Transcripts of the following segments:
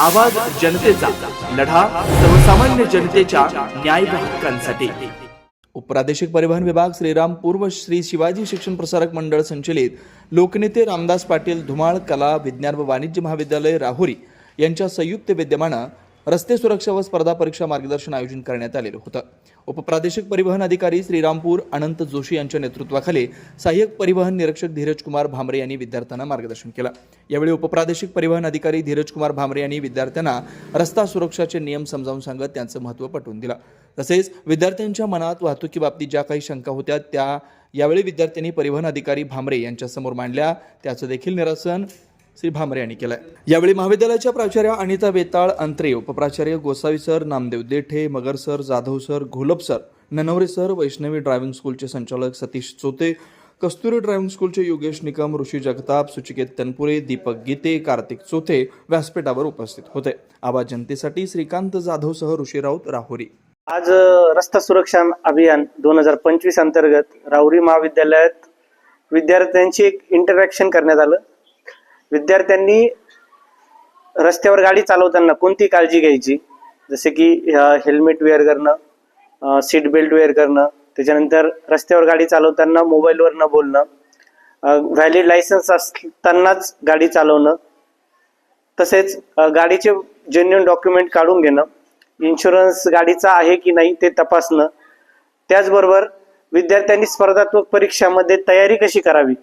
आवाज जनतेचा लढा सर्वसामान्य जनतेच्या न्याय हक्कांसाठी. उपप्रादेशिक परिवहन विभाग श्रीराम पूर्व श्री शिवाजी शिक्षण प्रसारक मंडळ संचलित लोकनेते रामदास पाटील धुमाळ कला विज्ञान व वाणिज्य महाविद्यालय राहुरी यांच्या संयुक्त विद्यमानं रस्ते सुरक्षा व स्पर्धा परीक्षा मार्गदर्शन आयोजन करण्यात आलेलं होतं. उपप्रादेशिक परिवहन अधिकारी श्रीरामपूर अनंत जोशी यांच्या नेतृत्वाखाली सहाय्यक परिवहन निरीक्षक धीरजकुमार भामरे यांनी विद्यार्थ्यांना मार्गदर्शन केलं. यावेळी उपप्रादेशिक परिवहन अधिकारी धीरजकुमार भामरे यांनी विद्यार्थ्यांना रस्ता सुरक्षाचे नियम समजावून सांगत त्यांचं महत्त्व पटवून दिलं. तसेच विद्यार्थ्यांच्या मनात वाहतुकीबाबतीत ज्या काही शंका होत्या त्या यावेळी विद्यार्थ्यांनी परिवहन अधिकारी भामरे यांच्यासमोर मांडल्या. त्याचं देखील निरसन श्री भामरे यांनी केलं यावेळी महाविद्यालयाच्या प्राचार्य Anita Vetal Antre उपप्राचार्य Gosavi sir Namdev Dethe Magar sir Jadhav sir Gholap sir Nanavare sir Vaishnavi driving स्कूलचे संचालक सतीश चोते कस्तुरी ड्रायव्हिंग स्कूलचे योगेश निकम ऋषी जगताप सुचिकेत तनपुरे दीपक गीते कार्तिक चोथे व्यासपीठावर उपस्थित होते. आवाज जनतेसाठी श्रीकांत जाधवसह ऋषी राऊत राहुरी. आज रस्ता सुरक्षा अभियान दोन हजार पंचवीस अंतर्गत राहुरी महाविद्यालयात विद्यार्थ्यांची एक इंटरॅक्शन करण्यात आलं. विद्यार्थ्यांनी रस्त्यावर गाडी चालवताना कोणती काळजी घ्यायची? जसे की हेल्मेट वेअर करणं सीट बेल्ट वेअर करणं त्याच्यानंतर रस्त्यावर गाडी चालवताना मोबाईलवर न बोलणं व्हॅलिड लायसन्स असतानाच गाडी चालवणं तसेच गाडीचे जेन्युन डॉक्युमेंट काढून घेणं इन्शुरन्स गाडीचा आहे की नाही ते तपासणं त्याचबरोबर विद्यार्थ्यांनी स्पर्धात्मक परीक्षामध्ये तयारी कशी करावी?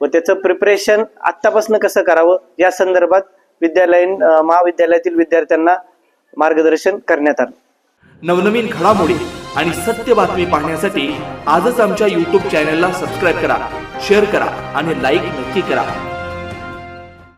व त्याचं प्रिपरेशन आत्तापासून कसं करावं? या संदर्भात विद्यालयीन महाविद्यालयातील विद्यार्थ्यांना मार्गदर्शन करण्यात आलं. नवनवीन घडामोडी आणि सत्य बातमी पाहण्यासाठी आजच आमच्या यूट्यूब चॅनलला सबस्क्राईब करा शेअर करा आणि लाईक नक्की करा.